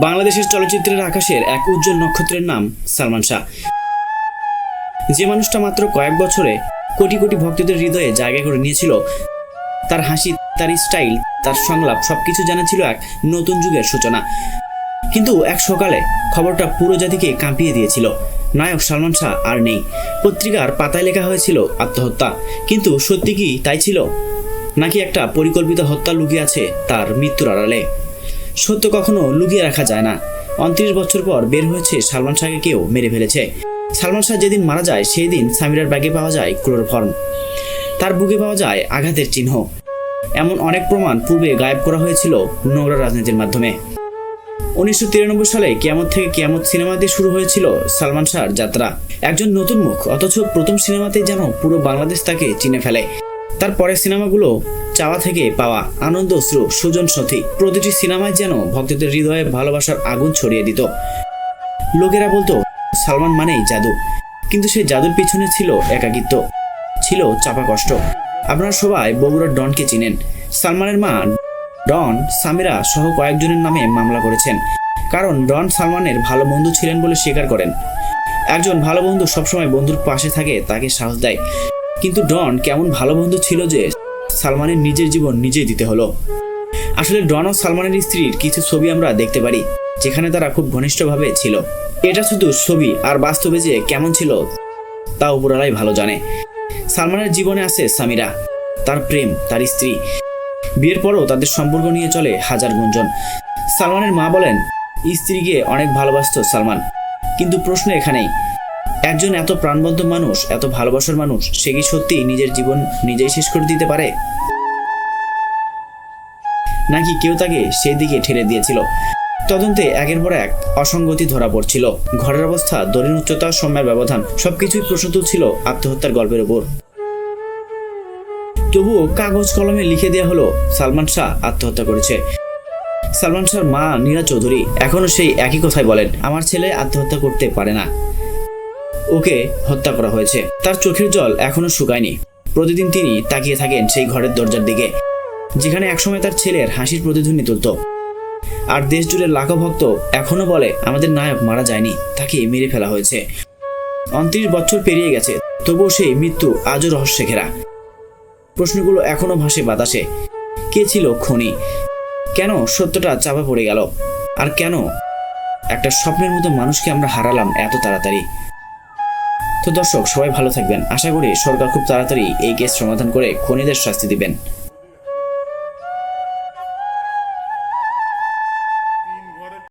বাংলাদেশের চলচ্চিত্রের আকাশের এক উজ্জ্বল নক্ষত্রের নাম সালমান শাহ। যে মানুষটা মাত্র কয়েক বছরে কোটি কোটি ভক্তদের হৃদয়ে জায়গা করে নিয়েছিল, তার হাসি, তার স্টাইল, তার সংলাপ সবকিছু জানা ছিল এক নতুন যুগের সূচনা। কিন্তু এক সকালে খবরটা পুরো জাতিকে কাঁপিয়ে দিয়েছিল। নায়ক সালমান শাহ আর নেই। পত্রিকার পাতায় লেখা হয়েছিল আত্মহত্যা। কিন্তু সত্যি কি তাই ছিল? নাকি একটা পরিকল্পিত হত্যা লুকিয়ে আছে তার মৃত্যুর আড়ালে? সত্য কখনো লুকিয়ে রাখা যায় না। উনত্রিশ বছর পর বের হয়েছে সালমান শাহকে কেউ মেরে ফেলেছে। সালমান শাহ যেদিন মারা যায় সেই দিন সামিরার ব্যাগে পাওয়া যায় ক্লোরোফর্ম। তার বুকে পাওয়া যায় আঘাতের চিহ্ন। এমন অনেক প্রমাণ পূর্বে গায়েব করা হয়েছিল নোংরা রাজনীতির মাধ্যমে। উনিশশো তিরানব্বই সালে কিয়ামত থেকে কিয়ামত সিনেমাতে শুরু হয়েছিল সালমান শাহর যাত্রা। একজন নতুন মুখ, অথচ প্রথম সিনেমাতেই যেন পুরো বাংলাদেশ তাকে চিনে ফেলে। তার পরের সিনেমাগুলো চাওয়া থেকে পাওয়া আনন্দ অশ্রু, সুজন সথি প্রতিটি সিনেমায় যেন ভক্তদের হৃদয়ে ভালোবাসার আগুন ছড়িয়ে দিত। লোকেরা বলতো, সালমান মানেই জাদু। কিন্তু সেই জাদুর পিছনে ছিল একাকিত্ব, ছিল চাপা কষ্ট। আপনারা সবাই বগুড়ার ডনকে চিনেন। সালমানের মা ডন সামিরা সহ কয়েকজনের নামে মামলা করেছেন। কারণ ডন সালমানের ভালো বন্ধু ছিলেন বলে স্বীকার করেন। একজন ভালো বন্ধু সবসময় বন্ধুর পাশে থাকে, তাকে সাহস দেয়। কিন্তু ডন কেমন ভালো বন্ধু ছিল যে সালমানের নিজের জীবন নিজেই দিতে হলো। আসলে ডন ও সালমানের স্ত্রীর কিছু ছবি আমরা দেখতে পারি, যেখানে তারা খুব ঘনিষ্ঠভাবে ছিল। এটা শুধু ছবি আর বাস্তবে যে কেমন ছিল, তা উপরালাই ভালো জানে। সালমানের জীবনে আছে সামিরা, তার প্রেম, তার স্ত্রী। বিয়ের পরও তাদের সম্পর্ক নিয়ে চলে হাজার গুঞ্জন। সালমানের মা বলেন, স্ত্রীকে অনেক ভালোবাসত সালমান, কিন্তু প্রশ্ন এখানেই একজন এত প্রাণবদ্ধ মানুষ, এত ভালোবাসার মানুষ, সে কি সত্যি নিজের জীবন নিজেই শেষ করে দিতে পারে? নাকি কেউ তাকে সেই দিকে ঠেলে দিয়েছিল? তদন্তে একের পর এক অসঙ্গতি ধরা পড়ছিল। ঘরের অবস্থা দরিদ্র উচ্চতা, সময়ের ব্যবধান, সবকিছুই প্রশ্ন তুলছিল আত্মহত্যার গল্পের উপর। তবুও কাগজ কলমে লিখে দেওয়া হলো, সালমান শাহ আত্মহত্যা করেছে। সালমান শাহর মা নীরা চৌধুরী এখনও সেই একই কথাই বলেন, আমার ছেলে আত্মহত্যা করতে পারে না। ওকে হত্যা করা হয়েছে। তার চোখের জল এখনও শুকায়নি। প্রতিদিন তিনি তাকিয়ে থাকেন সেই ঘরের দরজার দিকে, যেখানে একসময় তার ছেলের হাসির প্রতিধ্বনি তুলত। আর দেশ জুড়ে লাখো ভক্ত এখনও বলে, আমাদের নায়ক মারা যায়নি, তাকে মেরে ফেলা হয়েছে। উনত্রিশ বছর পেরিয়ে গেছে, তবুও সেই মৃত্যু আজও রহস্যে ঘেরা। প্রশ্নগুলো এখনও ভাসে বাতাসে। কে ছিল খনি? কেন সত্যটা চাপা পড়ে গেল? আর কেন একটা স্বপ্নের মতো মানুষকে আমরা হারালাম এত তাড়াতাড়ি? তো দর্শক, সবাই ভালো থাকবেন। আশা করি সরকার খুব তাড়াতাড়ি এই কেস সমাধান করে খনিদের শাস্তি দিবেন।